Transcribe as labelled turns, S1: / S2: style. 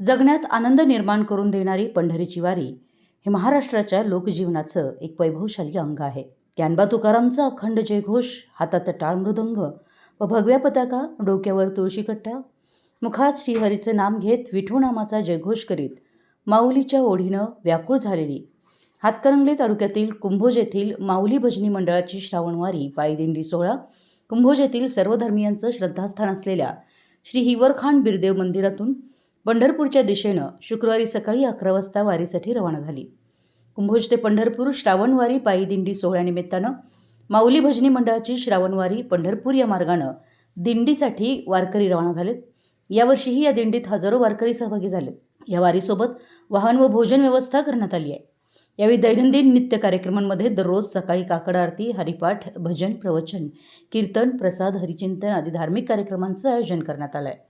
S1: जगण्यात आनंद निर्माण करून देणारी पंढरीची वारी हे महाराष्ट्राच्या लोकजीवनाचं एक वैभवशाली अंग आहे. ज्ञानबा तुकारामचा अखंड जयघोष हातात टाळ मृदंग व भगव्या पताका डोक्यावर तुळशीकट्टा मुखात श्रीहरीचे नाम घेत विठू नामाचा जयघोष करीत माऊलीच्या ओढीनं व्याकुळ झालेली हातकरंगले तालुक्यातील कुंभोज येथील माऊली भजनी मंडळाची श्रावणवारी पायदिंडी सोहळा कुंभोज येथील सर्वधर्मियांचं श्रद्धास्थान असलेल्या श्री हिवरखान बिरदेव मंदिरातून पंढरपूरच्या दिशेनं शुक्रवारी सकाळी अकरा वाजता वारीसाठी रवाना झाली. कुंभोज ते पंढरपूर श्रावणवारी पायी दिंडी सोहळ्यानिमित्तानं माऊली भजनी मंडळाची श्रावणवारी पंढरपूर या मार्गानं दिंडीसाठी वारकरी रवाना झालेत. यावर्षीही या दिंडीत हजारो वारकरी सहभागी झालेत. या वारीसोबत वाहन व भोजन व्यवस्था करण्यात आली आहे. यावेळी दैनंदिन नित्य कार्यक्रमांमध्ये दररोज सकाळी काकड आरती हरिपाठ भजन प्रवचन कीर्तन प्रसाद हरिचिंतन आदी धार्मिक कार्यक्रमांचं आयोजन करण्यात आलं आहे